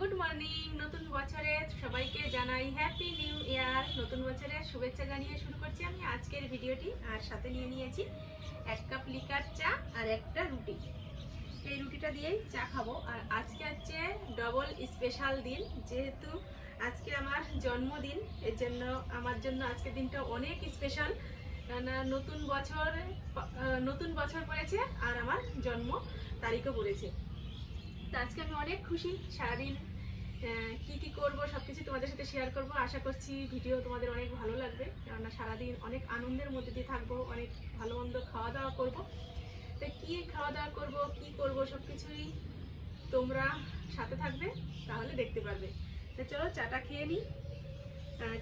Good morning, নতুন বছরে সবাইকে জানাই হ্যাপি নিউ ইয়ার নতুন বছরের শুভেচ্ছা জানিয়ে শুরু করছি আমি আজকের ভিডিওটি, আর সাথে নিয়ে নিয়েছি এক কাপ লিকার চা আর একটা রুটি। এই রুটিটা দিয়েই চা খাব। আর আজকে হচ্ছে ডবল স্পেশাল দিন, যেহেতু আজকে আমার জন্মদিন, এর জন্য, আমার জন্য আজকের দিনটা অনেক স্পেশাল কেননা নতুন বছর নতুন বছর পড়েছে আর আমার জন্ম তারিখও পড়েছে। তো আজকে আমি অনেক খুশি, সারাদিন কি কি করব সব কিছু তোমাদের সাথে শেয়ার করব। আশা করছি ভিডিও তোমাদের অনেক ভালো লাগবে, কেননা সারাদিন অনেক আনন্দের মধ্যে দিয়ে থাকব, অনেক ভালো মন্দ খাওয়া দাওয়া করব। তো কি খাওয়া দাওয়া করব, কি করব সব কিছুই তোমরা সাথে থাকবে, তাহলে দেখতে পারবে। তো চলো, চাটা খেয়ে নিই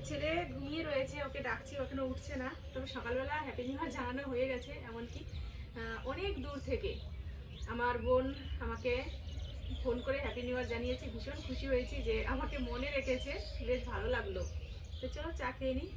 ছেলে ঘুমিয়ে রয়েছে, ওকে ডাকছি, ওখানে উঠছে না। তবে সকালবেলা হ্যাপি নিউ ইয়ার জানানো হয়ে গেছে, এমনকি অনেক দূর থেকে আমার বোন আমাকে ফোন করে হ্যাপি নিউ ইয়ার জানিয়েছি, ভীষণ খুশি হয়েছি যে আমাকে মনে রেখেছে, বেশ ভালো লাগল। তো চলো চা খেয়ে নিই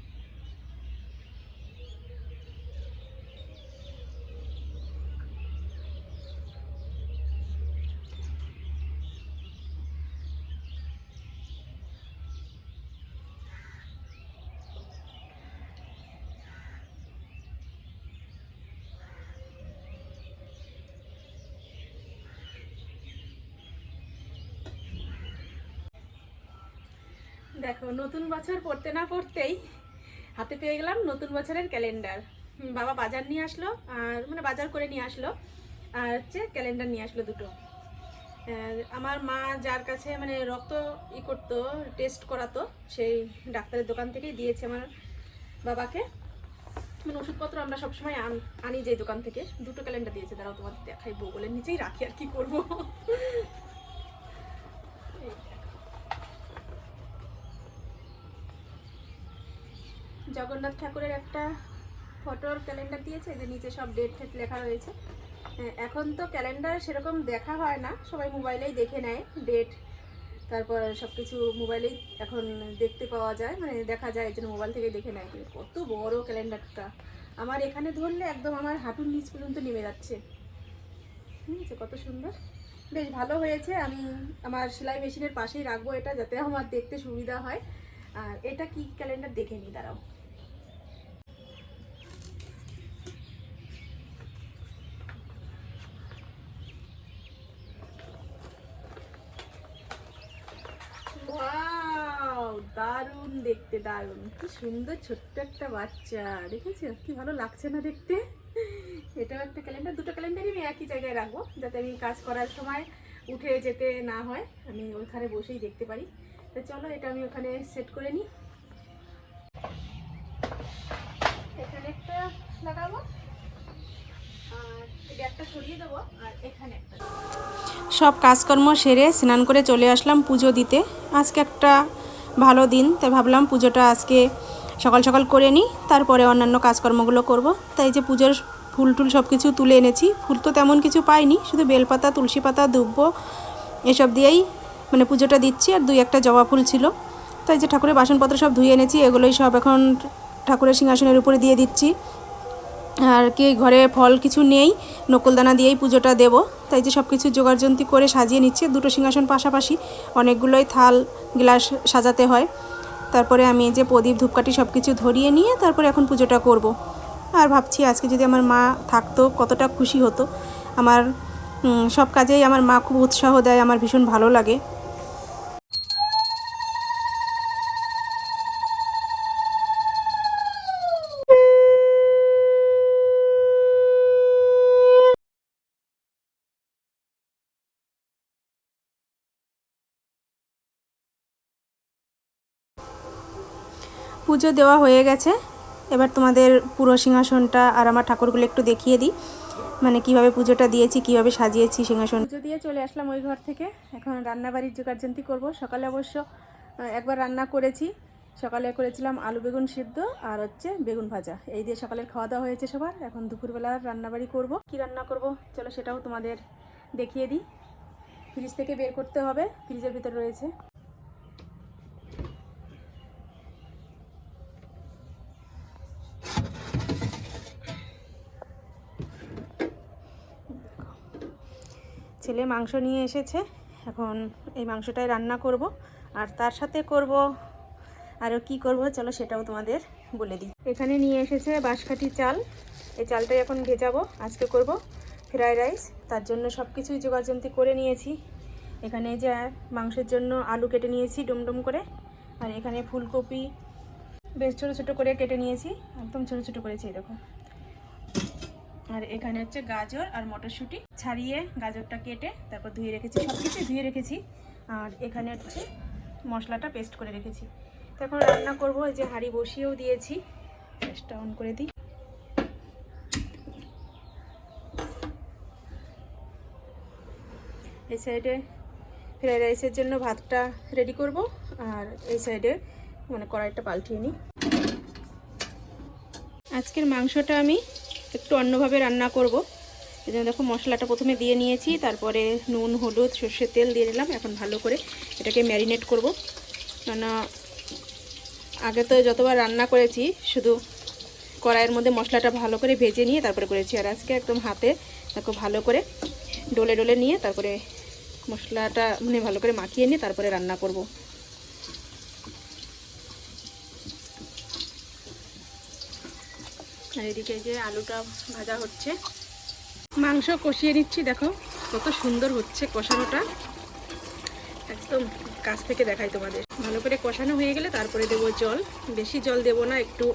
দেখো, নতুন বছর পড়তে না পড়তেই হাতে পেয়ে গেলাম নতুন বছরের ক্যালেন্ডার। বাবা বাজার নিয়ে আসলো, আর মানে বাজার করে নিয়ে আসলো, আর হচ্ছে ক্যালেন্ডার নিয়ে আসলো দুটো। আমার মা যার কাছে মানে রক্ত ই করতো, টেস্ট করাতো, সেই ডাক্তারের দোকান থেকেই দিয়েছে আমার বাবাকে। মানে ওষুধপত্র আমরা সবসময় আন- আনি যে দোকান থেকে। দুটো ক্যালেন্ডার দিয়েছে তারাও তোমাদের দেখাই বগলের নিচেই রাখি আর কি করব এই দেখো। জগন্নাথ ঠাকুরের একটা ফটোর ক্যালেন্ডার দিয়েছে যে নিচে সব ডেট ফেট লেখা রয়েছে। হ্যাঁ, এখন তো ক্যালেন্ডার সেরকম দেখা হয় না সবাই মোবাইলেই দেখে নেয় ডেট তারপর সব কিছু মোবাইলেই এখন দেখতে পাওয়া যায় মানে দেখা যায় এই জন্য মোবাইল থেকে দেখে নেয়। কত বড় ক্যালেন্ডারটা। আমার এখানে ধরলে একদম আমার হাঁটুর নিচ পর্যন্ত নেমে যাচ্ছে। ঠিক আছে কত সুন্দর। বেশ ভালো হয়েছে আমি আমার সেলাই মেশিনের পাশেই রাখব এটা যাতে আমার দেখতে সুবিধা হয়। আর এটা কি ক্যালেন্ডার দেখে নি দাঁড়াও Wow, দারুণ দেখতে দারুণ। কি সুন্দর ছোট্ট একটা বাচ্চা, দেখেছ? কি ভালো লাগছে না দেখতে? এটাও একটা ক্যালেন্ডার দুটো ক্যালেন্ডারই আমি একই জায়গায় রাখব, যাতে আমি কাজ করার সময় উঠে যেতে না হয়। আমি ওইখানে বসেই দেখতে পারি। তো চলো, এটা আমি ওখানে সেট করে নিই। এখানে একটা লাগাবো সব কাজকর্ম সেরে স্নান করে চলে আসলাম পুজো দিতে। আজকে একটা ভালো দিন। তাই ভাবলাম পুজোটা আজকে সকাল সকাল করে নিই, তারপরে অন্যান্য কাজকর্মগুলো করব। তাই যে পুজোর ফুল টুল সব কিছু তুলে এনেছি। ফুল তো তেমন কিছু পাইনি, শুধু বেলপাতা, তুলসী পাতা, দুব্ব এসব দিয়েই মানে পুজোটা দিচ্ছি। আর দুই একটা জবা ফুল ছিল। তাই যে ঠাকুরের বাসনপত্র সব ধুয়ে এনেছি, এগুলোই সব এখন ঠাকুরের সিংহাসনের উপরে দিয়ে দিচ্ছি। আর কি, ঘরে ফল কিছু নেই, নকলদানা দিয়েই পুজোটা দেব। তাই যে সব কিছু জোগাড়যন্তি করে সাজিয়ে নিচ্ছে, দুটো সিংহাসন পাশাপাশি অনেকগুলোই থাল, গ্লাস সাজাতে হয়। তারপরে আমি যে প্রদীপ, ধূপকাঠি সব কিছু ধরিয়ে নিয়ে তারপরে এখন পুজোটা করব। আর ভাবছি আজকে যদি আমার মা থাকতো, কতটা খুশি হতো। আমার সব কাজেই আমার মা খুব উৎসাহ দেয়, আমার ভীষণ ভালো লাগে। পুজো দেওয়া হয়ে গেছে। এবার তোমাদের পুরো সিংহাসনটা আর আমার ঠাকুরগুলো একটু দেখিয়ে দিই। মানে কীভাবে পুজোটা দিয়েছি, কীভাবে সাজিয়েছি সিংহাসন। পুজো দিয়ে চলে আসলাম ওই ঘর থেকে। এখন রান্নাবাড়ির জোগাড়যন্তি করব। সকালে অবশ্য একবার রান্না করেছি। সকালে করেছিলাম আলু বেগুন সিদ্ধ আর হচ্ছে বেগুন ভাজা। এই দিয়ে সকালের খাওয়া দাওয়া হয়েছে সবার। এখন দুপুরবেলা রান্নাবাড়ি করব। কি রান্না করব? চলো সেটাও তোমাদের দেখিয়ে দিই। ফ্রিজ থেকে বের করতে হবে। ফ্রিজের ভিতরে রয়েছে। ছেলে মাংস নিয়ে এসেছে। এখন এই মাংসটাই রান্না করব। আর তার সাথে করব আরও কি করব, চলো সেটাও তোমাদের বলে দিই। এখানে নিয়ে এসেছে বাঁশকাঠি চাল। এই চালটাই এখন ভেজাবো। আজকে করব ফ্রাইড রাইস। তার জন্য সব কিছুই জোগাড়যন্ত্রী করে নিয়েছি। এখানে যে মাংসের জন্য আলু কেটে নিয়েছি ডুমডুম করে। আর এখানে ফুলকপি বেশ ছোটো ছোটো করে কেটে নিয়েছি। একদম ছোটো ছোটো করেছি দেখো। আর এখানে হচ্ছে গাজর আর মটরশুঁটি। ছাড়িয়ে গাজরটা কেটে তারপর ধুয়ে রেখেছি সব কিছু ধুয়ে রেখেছি। আর এখানে হচ্ছে মশলাটা পেস্ট করে রেখেছি। তো এখন রান্না করব, এই যে হাঁড়ি বসিয়েও দিয়েছি। গ্যাসটা অন করে দিই। এই সাইডে ফ্রাইড রাইসের জন্য ভাতটা রেডি করব আর এই সাইডে মানে কড়াইটা পাল্টিয়ে নিই। আজকের মাংসটা আমি একটু অন্যভাবে রান্না করব। এই জন্য দেখো মশলাটা প্রথমে দিয়ে নিয়েছি, তারপরে নুন, হলুদ, সর্ষের তেল দিয়ে নিলাম এখন ভালো করে এটাকে ম্যারিনেট করব। কেননা আগে তো যতবার রান্না করেছি, শুধু কড়াইয়ের মধ্যে মশলাটা ভালো করে ভেজে নিয়ে তারপরে করেছি। আর আজকে একদম হাতে দেখো ভালো করে ডলে ডলে নিয়ে তারপরে মশলাটা মানে ভালো করে মাখিয়ে নিয়ে তারপরে রান্না করব। আর এদিকে যে আলুটা ভাজা হচ্ছে। মাংস কষিয়ে নিচ্ছি, দেখো কত সুন্দর হচ্ছে কষানোটা। একদম কাছ থেকে দেখাই তোমাদের। ভালো করে কষানো হয়ে গেলে তারপরে দেবো জল। বেশি জল দেবো না, একটু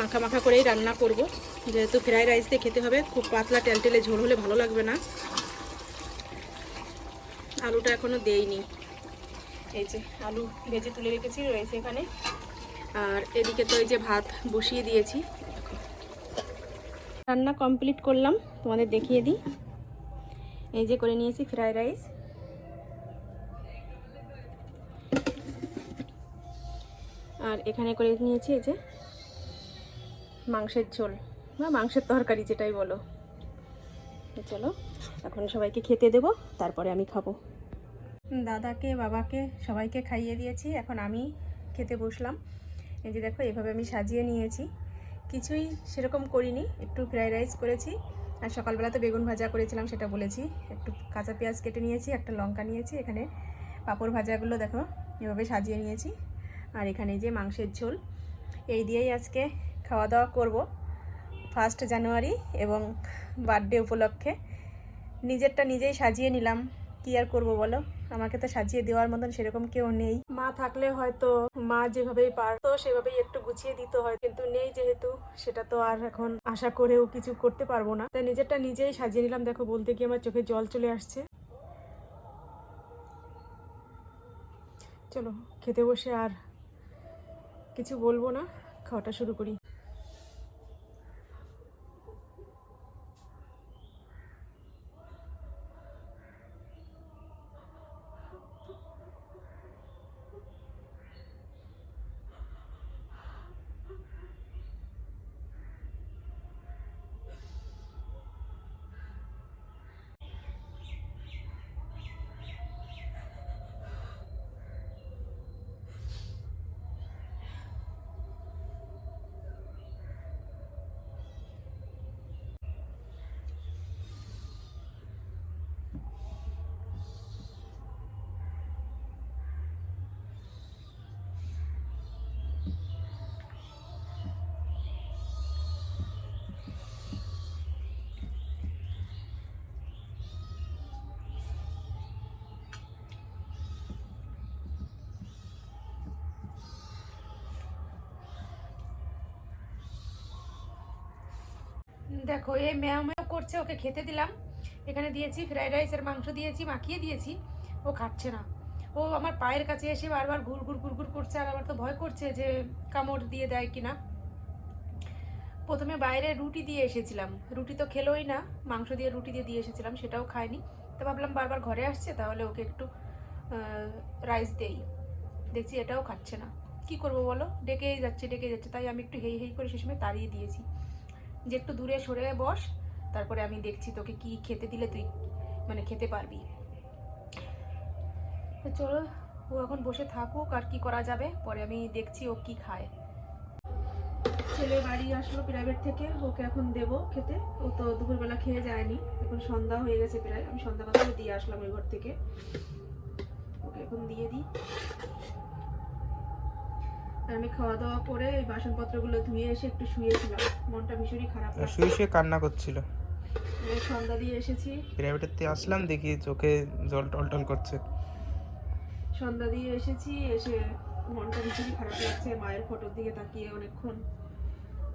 মাখা মাখা করেই রান্না করব। যেহেতু ফ্রাইড রাইস দিয়ে খেতে হবে, খুব পাতলা টেলটেলে ঝোল হলে ভালো লাগবে না। আলুটা এখনও দেইনি। এই যে আলু ভেজে তুলে রেখেছি রয়েছে এখানে। আর এদিকে তো এই যে ভাত বসিয়ে দিয়েছি। রান্না কমপ্লিট করলাম। তোমাদের দেখিয়ে দিই। এই যে করে নিয়েছি ফ্রাইড রাইস আর এখানে করে নিয়েছি এই যে মাংসের ঝোল বা মাংসের তরকারি যেটাই বলো। চলো, এখন সবাইকে খেতে দেব, তারপরে আমি খাব। দাদাকে, বাবাকে সবাইকে খাইয়ে দিয়েছি, এখন আমি খেতে বসলাম। এই যে দেখো, এভাবে আমি সাজিয়ে নিয়েছি। কিছুই সেরকম করিনি, একটু ফ্রাইড রাইস করেছি, আর সকালবেলা তো বেগুন ভাজা করেছিলাম সেটা বলেছি, একটু কাঁচা পেঁয়াজ কেটে নিয়েছি, একটা লঙ্কা নিয়েছি, এখানে পাঁপড় ভাজাগুলো দেখো এভাবে সাজিয়ে নিয়েছি, আর এখানে যে মাংসের ঝোল, এই দিয়েই আজকে খাওয়া দাওয়া করব ফার্স্ট জানুয়ারি এবং বার্থডে উপলক্ষে, নিজেরটা নিজেই সাজিয়ে নিলাম, কি আর করব বলো? আমাকে তো সাজিয়ে দেওয়ার মতন সেরকম কেউ নেই। মা থাকলে হয়তো মা যেভাবেই পারতো সেভাবেই একটু গুছিয়ে দিতে হয়। কিন্তু নেই যেহেতু, সেটা তো আর এখন আশা করেও কিছু করতে পারব না। তাই নিজেরটা নিজেই সাজিয়ে নিলাম। দেখো, বলতে গিয়ে আমার চোখে জল চলে আসছে। চলো, খেতে বসে আর কিছু বলব না। খাওয়াটা শুরু করি। দেখো এই ম্যাও ম্যাও করছে, ওকে খেতে দিলাম। এখানে দিয়েছি ফ্রাইড রাইসের মাংস দিয়েছি, মাখিয়ে দিয়েছি। ও খাচ্ছে না। ও আমার পায়ের কাছে এসে বারবার ঘুর ঘুর ঘুর ঘুর করছে, আর আমার তো ভয় করছে যে কামড় দিয়ে দেয় কিনা। প্রথমে বাইরে রুটি দিয়ে এসেছিলাম। রুটি তো খেলোই না, মাংস দিয়ে রুটি দিয়ে দিয়ে এসেছিলাম, সেটাও খায়নি তো ভাবলাম বারবার ঘরে আসছে, তাহলে ওকে একটু রাইস দেই। দেখছি এটাও খাচ্ছে না। কি করব বলো? ডেকেই যাচ্ছে ডেকে যাচ্ছে। তাই আমি একটু হেই হেই করে সে সময় তাড়িয়ে দিয়েছি। যে একটু দূরে সরে বস, তারপরে আমি দেখছি তোকে কি খেতে দিলে তুই মানে খেতে পারবি। তো চলো, ও এখন বসে থাকুক আর কি করা যাবে, পরে আমি দেখছি ও কি খায়। ছেলে বাড়ি আসলো প্রাইভেট থেকে, ওকে এখন দেব খেতে। ও তো দুপুরবেলা খেয়ে যায়নি, এখন সন্ধ্যা হয়ে গেছে প্রায়। আমি সন্ধ্যাবেলা দিয়ে আসলাম ওই ঘর থেকে। ওকে এখন দিয়ে দিই। আমি খাওয়া দাওয়া করে এই বাসনপত্রগুলো ধুয়ে এসে একটু শুয়েছিলাম। মনটা ভীষণই খারাপ শুয়ে শুয়ে কান্না করছিল। সন্ধ্যা দিয়ে এসেছি। প্রাইভেটের থেকে আসলাম দেখি চোখে জল টল টল করছে। সন্ধ্যা দিয়ে এসেছি এসে মনটা ভীষণই খারাপ লাগছে। মায়ের ফটোর দিকে তাকিয়ে অনেকক্ষণ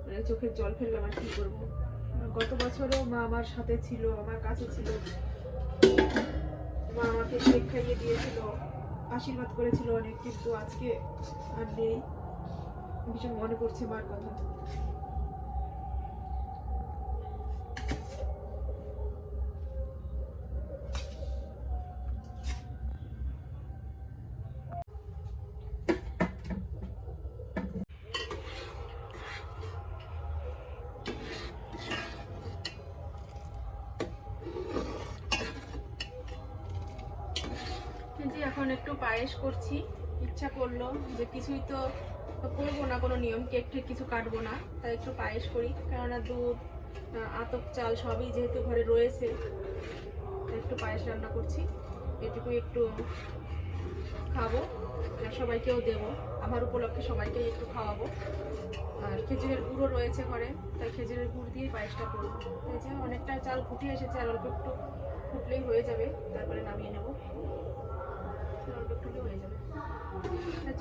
মানে চোখের জল ফেললাম আর কি করব। গত বছরও মা আমার সাথে ছিল আমার কাছে ছিল। মা আমাকে কেক খাইয়ে দিয়েছিল আশীর্বাদ করেছিল অনেক কিন্তু আজকে আর নেই। ভীষণ মনে পড়ছে মার কথা। এখন একটু পায়েস করছি ইচ্ছা করল যে কিছুই তো করব না, কোনো নিয়ম কেক টেক কিছু কাটবো না, তাই একটু পায়েস করি। কেননা দুধ আতপ, চাল সবই যেহেতু ঘরে রয়েছে একটু পায়েস রান্না করছি। এটুকু একটু খাব, আর সবাইকেও দেবো। আমার উপলক্ষে সবাইকে একটু খাওয়াবো। আর খেজুরের গুঁড়ো রয়েছে ঘরে, তাই খেজুরের গুড় দিয়ে পায়েসটা করব। এই যে অনেকটা চাল ফুটে এসেছে, আর অল্প একটু ফুটলেই হয়ে যাবে, তারপরে নামিয়ে নেব। অল্প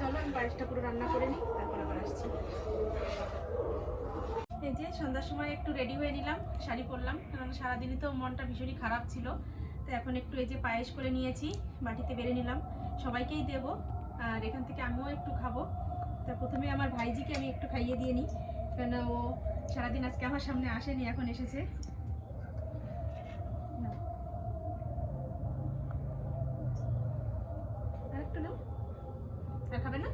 চলো, আমি পায়েসটা পুরো রান্না করে নিই, তারপর আবার আসছি। এই যে সন্ধ্যার সময় একটু রেডি হয়ে নিলাম, শাড়ি পরলাম কারণ সারাদিনই তো মনটা ভীষণই খারাপ ছিল। তো এখন একটু এই যে পায়েস করে নিয়েছি, বাটিতে বেড়ে নিলাম। সবাইকেই দেব, আর এখান থেকে আমিও একটু খাব। তা প্রথমে আমার ভাইজিকে আমি একটু খাইয়ে দিয়ে নিই কেন ও সারাদিন আজকে আমার সামনে আসেনি, এখন এসেছে নাও। আর একটু নাও আর খাবে না?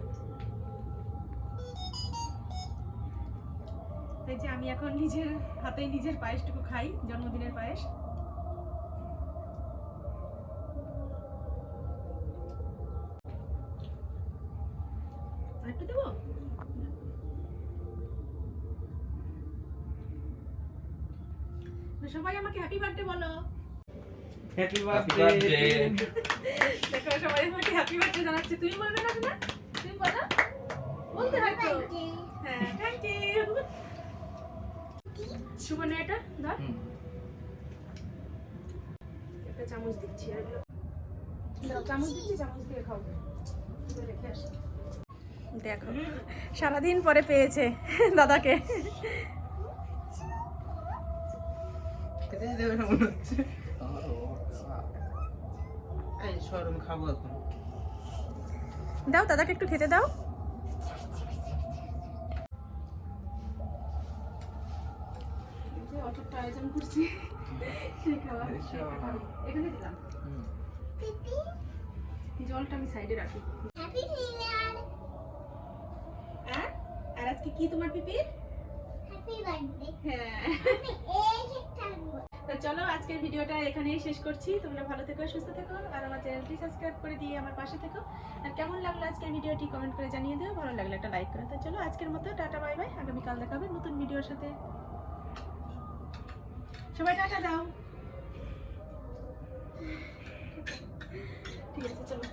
তাই যে আমি এখন নিজের হাতে নিজের পায়েসটুকু খাই জন্মদিনের পায়েস। হ্যাপি বার্থডে দেখো সবাই আমাকে হ্যাপি বার্থডে জানাচ্ছে। তুমি বলবে না না তুমি বলো। বলতে হয় তো হ্যাঁ থ্যাংক ইউ সুবর্ণ এটা ধর। একটা চামচ দিচ্ছি আর চামচ দিচ্ছি চামচ দিয়ে খাও। রেখে আসি। দেখো সারাদিন পরে পেয়েছে দাদাকে। খেতে দেবে না মনে হচ্ছে এই সরম খাব এখন। দাও দাদাকে একটু খেতে দাও। যে অটোটা আয়োজন করছি খাবার। এখানে দিলাম। জলটা আমি সাইডে রাখি। আর আর আজকে কি তোমার পিপির? হ্যাঁ। তো চলো আজকের ভিডিওটা এখানেই শেষ করছি। তোমরা ভালো থেকো, সুস্থ থেকো আর আমার চ্যানেলটি সাবস্ক্রাইব করে দিয়ে আমার পাশে থেকো। আর কেমন লাগল আজকের ভিডিওটি কমেন্ট করে জানিয়ে দিও, ভালো লাগলে একটা লাইক করো তো চলো আজকের মতো, টাটা, বাই বাই। আগামীকাল দেখাবে নতুন ভিডিওর সাথে। সবাই টাটা দাও। ঠিক আছে, চলো।